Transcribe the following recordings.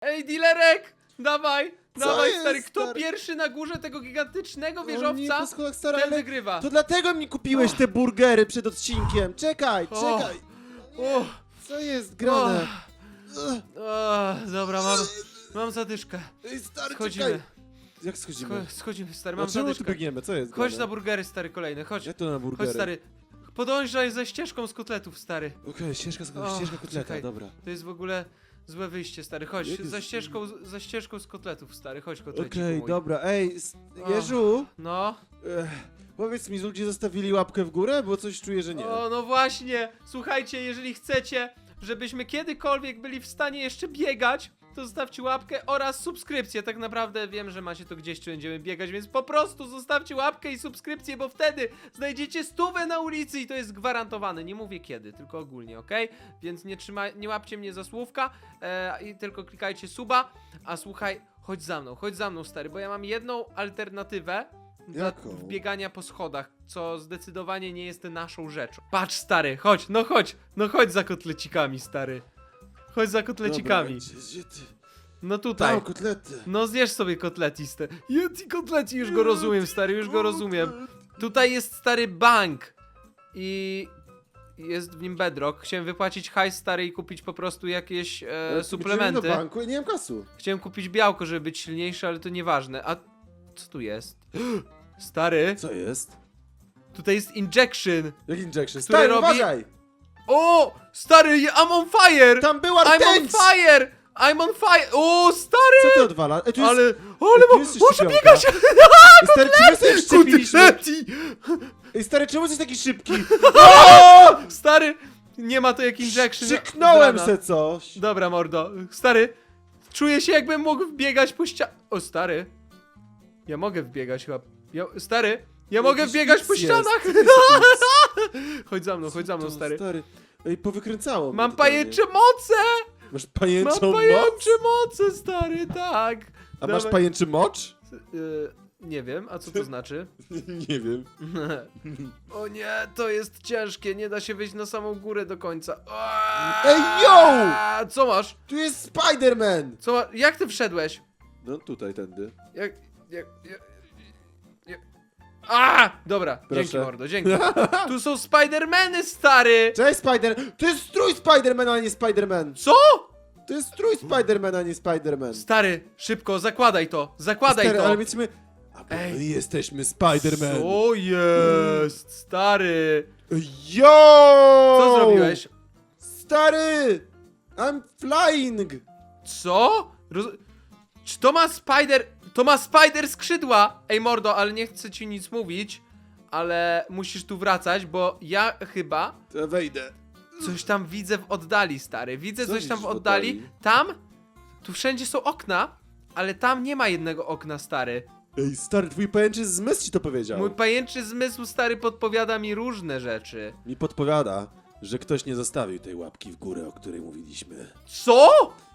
Ej, dealerek! Dawaj! Co Dawaj, jest, stary, kto stary? pierwszy na górze tego gigantycznego O nie, wieżowca, po schodach, stary, ten ale wygrywa. To dlatego mi kupiłeś te burgery przed odcinkiem. Czekaj, O. czekaj. Co jest grane? Ugh. o, dobra, mam, mam zadyszkę. Ej, stary, Schodzimy. czekaj. Jak schodzimy? Scho- Schodzimy, stary, mam Dlaczego tu zadyszkę. biegniemy? Co jest Chodź grane? na burgery, stary, kolejny, chodź. Jak to na burgery? Chodź, stary. Podążaj ze ścieżką z kotletów, stary. Okej, ścieżka, O, ścieżka kotleta, czekaj. dobra. To jest w ogóle złe wyjście, stary. Chodź, za ścieżką, za ścieżką z kotletów, stary. Chodź, kotleciku Okej, mój. dobra. Ej, s-. Jerzu, No. ech, powiedz mi, ludzie zostawili łapkę w górę? Bo coś czuję, że nie. O, no właśnie. Słuchajcie, jeżeli chcecie, żebyśmy kiedykolwiek byli w stanie jeszcze biegać, to zostawcie łapkę oraz subskrypcję. Tak naprawdę wiem, że macie to gdzieś, czy będziemy biegać, więc po prostu zostawcie łapkę i subskrypcję, bo wtedy znajdziecie stówę na ulicy i to jest gwarantowane. Nie mówię kiedy, tylko ogólnie, ok? Więc nie, trzyma, nie łapcie mnie za słówka e, i tylko klikajcie suba. A słuchaj, chodź za mną, chodź za mną, stary, bo ja mam jedną alternatywę dla Jaką? biegania po schodach, co zdecydowanie nie jest naszą rzeczą. Patrz, stary, chodź, no chodź, no chodź za kotlecikami, stary. Chodź za kotlecikami. Dobra, gdzie, gdzie ty? No tutaj. Tam, kotlety. No zjesz sobie kotleci, stary. Yeti kotleci, już go rozumiem, stary, już go rozumiem. Tutaj jest stary bank i jest w nim bedrock. Chciałem wypłacić hajs stary i kupić po prostu jakieś e, suplementy. do banku i nie mam kasu. Chciałem kupić białko, żeby być silniejszy, ale to nieważne. A co tu jest? Stary, Co jest? tutaj jest injection. Jak injection? Stary, robi- uważaj! O! Stary, I'm on fire! Tam była I'm on fire! I'm on fire! O, stary! Co ty odwala? Ej, tu jest... Ale, ale, tu jest może szczepionka. biegać! Ej, stary, czemu? Kotleci! Ej, stary, czemu jesteś taki szybki? Stary, nie ma to jak injection. Krzyknąłem se coś! Dobra, mordo. Stary, czuję się jakbym mógł wbiegać po ścianach. O, stary. Ja mogę wbiegać chyba. Ja, stary, ja mogę wbiegać nic po jest. ścianach. Chodź za mną, chodź za mną, stary. stary. Ej, powykręcało Mam pajęcze moce! Masz Mam pajęczą moc? pajęcze moce, stary, tak. A masz Dawaj. pajęczy mocz? Y, nie wiem, a co to znaczy? nie wiem. o nie, to jest ciężkie, nie da się wyjść na samą górę do końca. Ej, yo! Co masz? Tu jest Spider-Man! Co ma... Jak ty wszedłeś? No tutaj, tędy. Jak... jak... jak... A! Dobra, Proszę. dzięki mordo, dzięki. Tu są Spidermany, stary! Cześć, Spider... To jest strój Spidermana, a nie Spiderman! Co? To jest strój Spidermana, a nie Spiderman. Stary, szybko, zakładaj to, zakładaj Stary, to. ale. A bo Ej. my jesteśmy Spiderman! Co jest, stary? Yo! Co zrobiłeś? Stary! I'm flying! Co? Roz... Czy to ma spider... To ma spider skrzydła! Ej mordo, ale nie chcę ci nic mówić, ale musisz tu wracać, bo ja chyba To wejdę. coś tam widzę w oddali, stary. Widzę Co coś tam w widzisz w oddali. oddali? Tam, tu wszędzie są okna, ale tam nie ma jednego okna, stary. Ej, stary, twój pajęczy zmysł ci to powiedział. Mój pajęczy zmysł, stary, podpowiada mi różne rzeczy. Mi podpowiada, że ktoś nie zostawił tej łapki w górę, o której mówiliśmy. Co?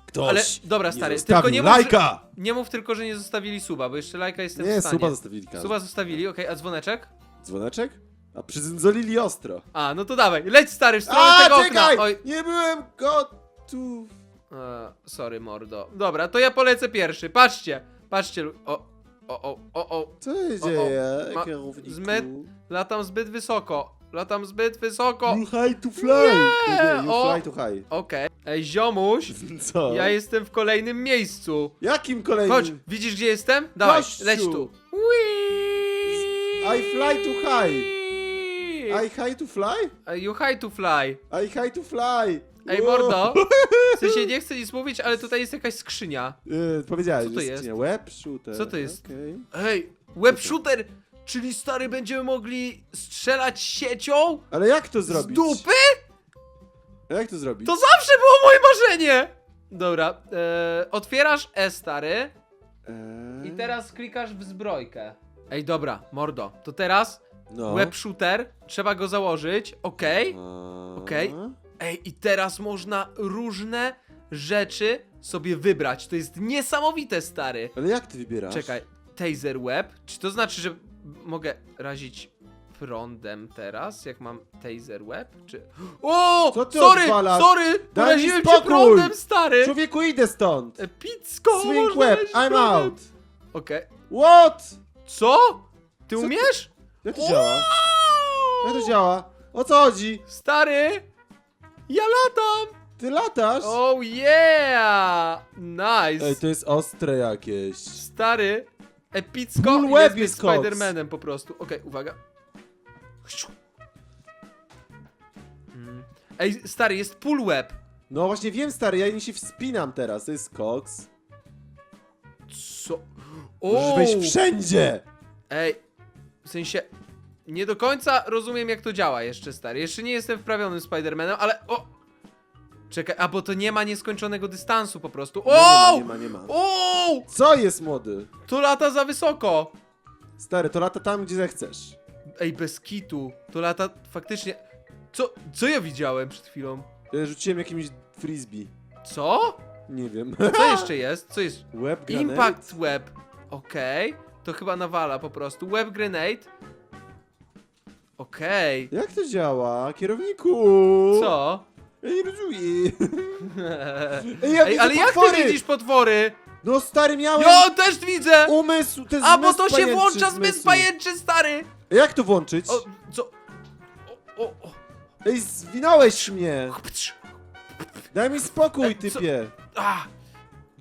Ktoś Ale, dobra, nie stary, zostawił tylko nie mów, że- lajka! Nie mów tylko, że nie zostawili suba, bo jeszcze lajka jestem w Nie, stanie. suba zostawili każdy. Suba zostawili, okej, a dzwoneczek? Dzwoneczek? A przyzędzolili ostro. A, no to dawaj, leć stary w stronę A, tego czekaj! okna! Oj, Nie byłem gotów. e, sorry mordo. Dobra, to ja polecę pierwszy, patrzcie, patrzcie, lu- o, o, o, o, o, Co się dzieje, ma- kierowniku? latam zbyt wysoko, latam zbyt wysoko, You high to fly! Nie, Nie, you o. fly to high. okej. Ej, ziomuś, Co? ja jestem w kolejnym miejscu. Jakim kolejnym? Chodź, widzisz gdzie jestem? Dawaj, Gościu. leć tu. I fly to high. I high to fly? You high to fly. I high to fly! Ej, Wow. mordo, w sensie nie chcę nic mówić, ale tutaj jest jakaś skrzynia. Yy, powiedziałeś, Co to że jest? nie, Web shooter. Co to jest? Okej. Ej, web shooter, czyli stary będziemy mogli strzelać siecią Ale jak to z zrobić? dupy? A Jak to zrobić? To zawsze było moje marzenie! Dobra, e, otwierasz E, stary, Eee, i teraz klikasz w zbrojkę. Ej, dobra, mordo, to teraz no. web shooter, trzeba go założyć, okej? A... Okej. Ej, i teraz można różne rzeczy sobie wybrać. To jest niesamowite, stary. Ale jak ty wybierasz? Czekaj, taser web? Czy to znaczy, że mogę razić prądem teraz, jak mam taser web, czy... O! Co ty sorry, odwalasz? sorry! Daj Poraziłem mi cię spokój! prądem, stary! Człowieku, idę stąd! Epicko! Swing można web, razić I'm prądem. out! Okej. What? Co? Ty Co ty- umiesz? Jak to działa? Jak to działa? O co chodzi? Stary! Ja latam! Ty latasz? Oh yeah! Nice! Ej, to jest ostre jakieś. Stary, epicko Full jest być jest koks. Spidermanem po prostu. Okej, uwaga. Mm. Ej, stary, jest pull web. No właśnie wiem, stary, ja nie się wspinam teraz, to jest koks. Co? Możesz O! wejść wszędzie! Ej, w sensie, nie do końca rozumiem jak to działa jeszcze, stary. Jeszcze nie jestem wprawionym Spidermanem, ale o! Czekaj, a bo to nie ma nieskończonego dystansu po prostu. No O! nie ma, nie ma, nie ma. O! Co jest, młody? To lata za wysoko. Stary, to lata tam, gdzie zechcesz. Ej, bez kitu. To lata faktycznie... Co, co ja widziałem przed chwilą? Ja Rzuciłem jakimś frisbee. Co? Nie wiem. Co jeszcze jest? Co jest? Web granate? Impact web. Okej. To chyba nawala po prostu. Web grenade. Okej. Jak to działa? Kierowniku! Co? Nie rozumiem. Ej, ja Ej, widzę ale jak ty widzisz potwory? No stary, miałem Jo, też widzę! umysł, ten A, bo zmysł to się pajęczy włącza zmysł pajęczy, stary! Jak to włączyć? O, co? O, o, o. Ej, zwinąłeś mnie! Daj mi spokój, Ej, co- typie! A,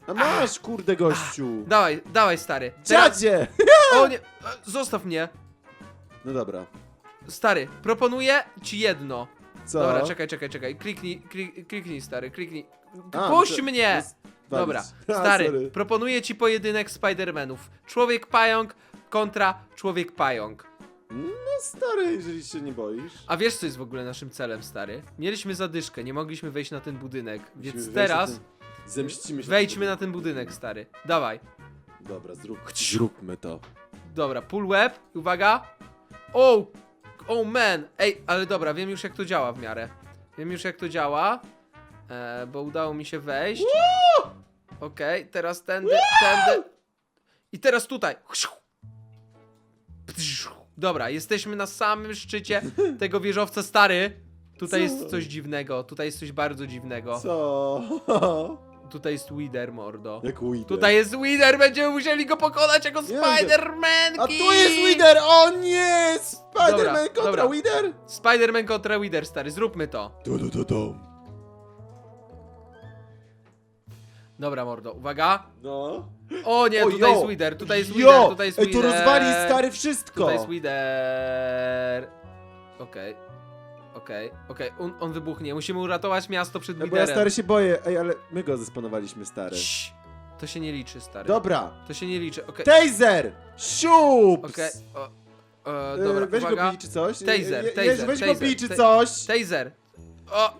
A masz, kurde, gościu! dawaj, dawaj, stary. Teraz... Dziadzie! O nie, e, zostaw mnie. No dobra. Stary, proponuję ci jedno. Co? Dobra, czekaj, czekaj, czekaj. Kliknij, klik, kliknij, stary, kliknij. A, Puść to- mnie! to jest. Dobra, A, stary, sorry. proponuję ci pojedynek Spidermanów. Człowiek pająk kontra człowiek pająk. No stary, jeżeli się nie boisz. A wiesz co jest w ogóle naszym celem, stary? Mieliśmy zadyszkę, nie mogliśmy wejść na ten budynek, Musimy więc teraz ten- Zemścimy się. wejdźmy na ten budynek, stary. Dawaj. Dobra, zrób, zróbmy to. Dobra, pull web, uwaga. Oh, oh man. Ej, ale dobra, wiem już jak to działa w miarę. Wiem już jak to działa, e, bo udało mi się wejść. Okej, teraz tędy, tędy. I teraz tutaj. Dobra, jesteśmy na samym szczycie tego wieżowca stary. Tutaj Co? jest coś dziwnego, tutaj jest coś bardzo dziwnego. Co? Tutaj jest Wither, mordo. Jak Wither. Tutaj jest Wither, będziemy musieli go pokonać jako Nie, Spider-Man! A tu jest Wither! O nie! Spider-Man Dobra, kontra dobra. Wither? Spider-Man kontra Wither, stary, zróbmy to. Du, du, du, du. Dobra, mordo, uwaga. No. O nie, O, tutaj jo. jest Wither, tutaj jest Jo! Wither, tutaj jest Ej, Wither. to rozwali stary wszystko! Tutaj jest Wither. Okej. Okej, okej, on, on wybuchnie. Musimy uratować miasto przed Ej, bo ja stary się boję. Ej, ale my go zespanowaliśmy, stary. Cii, To się nie liczy, stary. Dobra. To się nie liczy, okej. Taser! Okej, o, e, E, dobra, Weź uwaga. go bij czy coś. Taser, Je- je- taser, Weź go taser, bij czy ta- coś. Taser. O,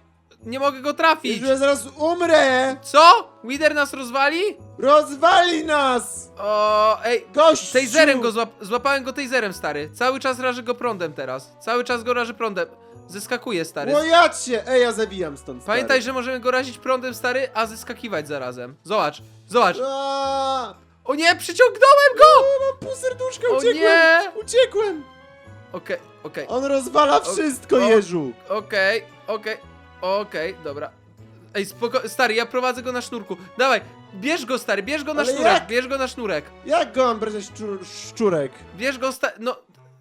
nie mogę go trafić. Jezu, ja zaraz umrę! Co? Wither nas rozwali? Rozwali nas! O, ej, Gościu! Taserem go złap złapałem go taserem, stary. Cały czas rażę go prądem teraz. Cały czas go rażę prądem. Zeskakuje, stary. Łojać się! Ej, ja zabijam stąd, stary. Pamiętaj, że możemy go razić prądem, stary, a zeskakiwać zarazem. Zobacz, zobacz. Aaaa! O nie, przyciągnąłem go! Mam pół serduszka, O uciekłem! nie! Uciekłem! Okej, okej, On rozwala wszystko, o. Jeżu! okej, okej, okej, dobra. Ej, spoko, stary, ja prowadzę go na sznurku. Dawaj, bierz go, stary, bierz go na Ale sznurek, jak? bierz go na sznurek. Jak go mam brać szczur, szczurek? Bierz go, sta no,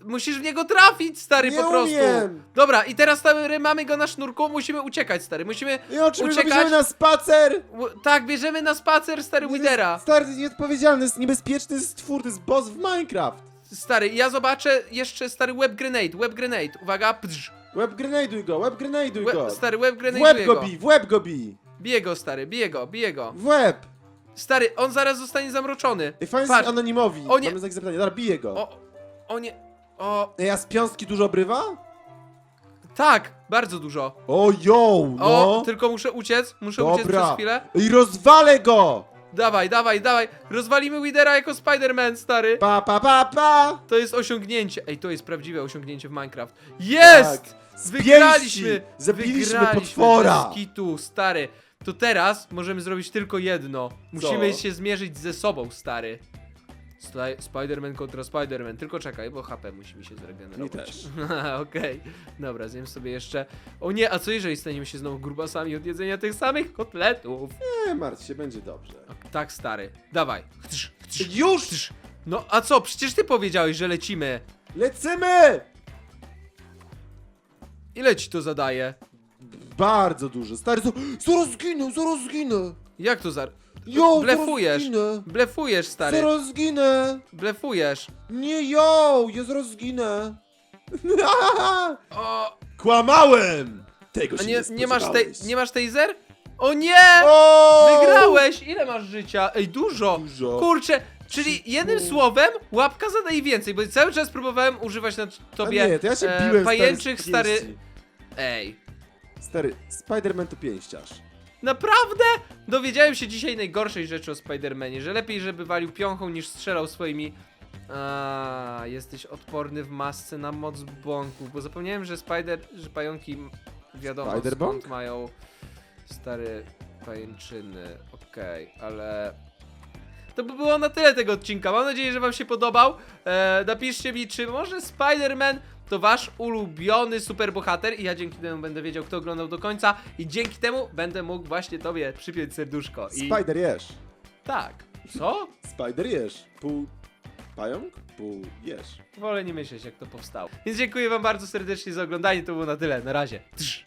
musisz w niego trafić, stary, Nie po prostu. umiem. Dobra, i teraz stary, mamy go na sznurku, musimy uciekać, stary, musimy... I o czym my Uciekać? bierzemy na spacer? u- Tak, bierzemy na spacer, stary, Widera. Stary, to jest nieodpowiedzialny, to jest niebezpieczny stwór, to jest boss w Minecraft. Stary, ja zobaczę jeszcze, stary, web grenade, web grenade, uwaga, pdż. Łeb grenaduj go, łeb grenaduj go. Stary, web w grenade, łeb go bij, w łeb go bij. Bije go, stary, bije go, bije go. W łeb. Stary, on zaraz zostanie zamroczony. Ej, fajnie Patrz. jest anonimowi. O nie. Mamy znak zapytania, dobra, biję go. O, o nie, o, Ej, a z piąstki dużo obrywa? tak, bardzo dużo. O, yo, no. O, tylko muszę uciec, muszę uciec Dobra. przez chwilę. I rozwalę go. Dawaj, dawaj, dawaj, rozwalimy Widera jako Spider-Man, stary. Pa, pa, pa, pa. To jest osiągnięcie. Ej, to jest prawdziwe osiągnięcie w Minecraft. Jest! Tak. Wygraliśmy! Pięści. Zabiliśmy Wygraliśmy potwora. Bez kitu, stary. To teraz możemy zrobić tylko jedno. Musimy się zmierzyć ze sobą, stary. Sli- Spider-Man kontra Spider-Man. Tylko czekaj, bo HP musi mi się zregenerować. Mi też. Okej, dobra, zjem sobie jeszcze. O nie, a co jeżeli staniemy się znowu grubasami od jedzenia tych samych kotletów? Nie martw się, będzie dobrze. Tak, stary. Dawaj. Chtrz, chtrz, Już! No a co? Przecież ty powiedziałeś, że lecimy. Lecimy! Ile ci to zadaje? Bardzo dużo. Stary, zo- zaraz zginę, zaraz zginę. Jak to za... Jo, Blefujesz. zaraz zginę. Blefujesz, stary. Zaraz zginę. Blefujesz. Nie, jo, ja zaraz zginę. O, Kłamałem! Tego a się nie, nie, nie masz tej, nie masz taser? O nie! O! Wygrałeś! Ile masz życia? Ej, dużo! Dużo. Kurczę, czyli jednym słowem łapka zadaje więcej, bo cały czas próbowałem używać na A tobie nie, to ja się e, biłem, pajęczych, stary. z stary... pięści. Ej, Stary, Spider-Man to pięściarz. Naprawdę? Dowiedziałem się dzisiaj najgorszej rzeczy o Spidermanie, że lepiej, żeby walił piąchą niż strzelał swoimi... A, jesteś odporny w masce na moc bąków, bo zapomniałem, że spider, że pająki wiadomo Spider-bąk? skąd mają stare pajęczyny. Okej, ale to by było na tyle tego odcinka. Mam nadzieję, że wam się podobał. E, napiszcie mi, czy może Spider-Man to wasz ulubiony superbohater i ja dzięki temu będę wiedział, kto oglądał do końca i dzięki temu będę mógł właśnie tobie przypiąć serduszko. I Spider jesz. tak. Co? Spider jesz. Pół pająk, pół jesz. Wolę nie myśleć, jak to powstało. Więc dziękuję wam bardzo serdecznie za oglądanie. To było na tyle. Na razie. Trz.